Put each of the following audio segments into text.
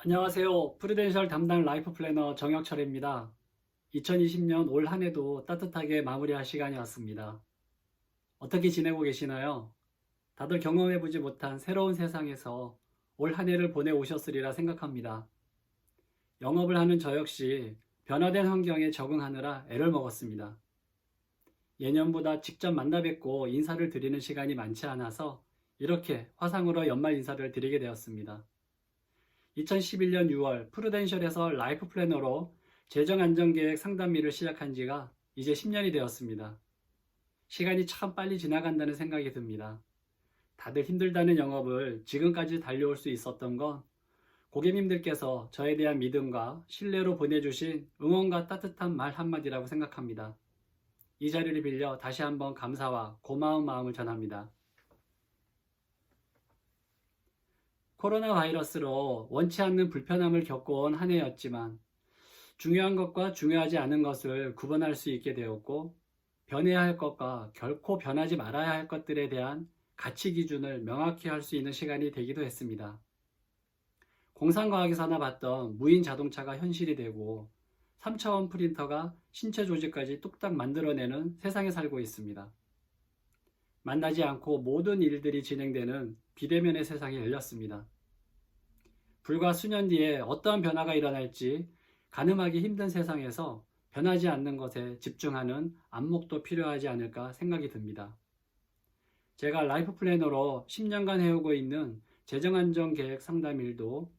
안녕하세요. 프리덴셜 담당 라이프 플래너 정혁철입니다. 2020년 올 한 해도 따뜻하게 마무리할 시간이 왔습니다. 어떻게 지내고 계시나요? 다들 경험해보지 못한 새로운 세상에서 올 한 해를 보내오셨으리라 생각합니다. 영업을 하는 저 역시 변화된 환경에 적응하느라 애를 먹었습니다. 예년보다 직접 만나 뵙고 인사를 드리는 시간이 많지 않아서 이렇게 화상으로 연말 인사를 드리게 되었습니다. 2011년 6월 프루덴셜에서 라이프 플래너로 재정 안정계획 상담일을 시작한 지가 이제 10년이 되었습니다. 시간이 참 빨리 지나간다는 생각이 듭니다. 다들 힘들다는 영업을 지금까지 달려올 수 있었던 건 고객님들께서 저에 대한 믿음과 신뢰로 보내주신 응원과 따뜻한 말 한마디라고 생각합니다. 이 자리를 빌려 다시 한번 감사와 고마운 마음을 전합니다. 코로나 바이러스로 원치 않는 불편함을 겪어온 한 해였지만 중요한 것과 중요하지 않은 것을 구분할 수 있게 되었고 변해야 할 것과 결코 변하지 말아야 할 것들에 대한 가치 기준을 명확히 할 수 있는 시간이 되기도 했습니다. 공상과학에서나 봤던 무인 자동차가 현실이 되고 3차원 프린터가 신체 조직까지 뚝딱 만들어내는 세상에 살고 있습니다. 만나지 않고 모든 일들이 진행되는 비대면의 세상이 열렸습니다. 불과 수년 뒤에 어떠한 변화가 일어날지 가늠하기 힘든 세상에서 변하지 않는 것에 집중하는 안목도 필요하지 않을까 생각이 듭니다. 제가 라이프 플래너로 10년간 해오고 있는 재정안정 계획 상담 일도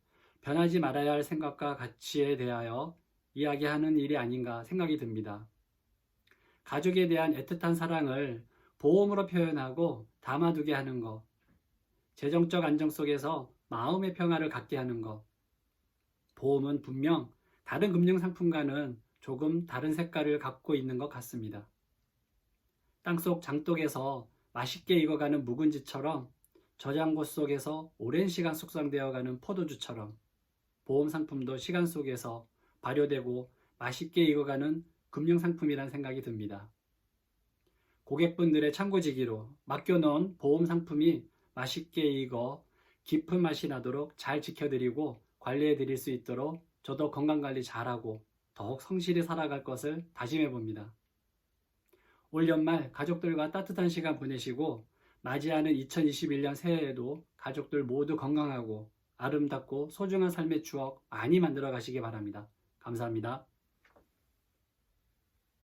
변하지 말아야 할 생각과 가치에 대하여 이야기하는 일이 아닌가 생각이 듭니다. 가족에 대한 애틋한 사랑을 보험으로 표현하고 담아두게 하는 것, 재정적 안정 속에서 마음의 평화를 갖게 하는 것. 보험은 분명 다른 금융상품과는 조금 다른 색깔을 갖고 있는 것 같습니다. 땅속 장독에서 맛있게 익어가는 묵은지처럼 저장고 속에서 오랜 시간 숙성되어가는 포도주처럼 보험 상품도 시간 속에서 발효되고 맛있게 익어가는 금융상품이란 생각이 듭니다. 고객분들의 참고지기로 맡겨놓은 보험 상품이 맛있게 익어 깊은 맛이 나도록 잘 지켜드리고 관리해 드릴 수 있도록 저도 건강관리 잘하고 더욱 성실히 살아갈 것을 다짐해 봅니다. 올 연말 가족들과 따뜻한 시간 보내시고 맞이하는 2021년 새해에도 가족들 모두 건강하고 아름답고 소중한 삶의 추억 많이 만들어 가시기 바랍니다. 감사합니다.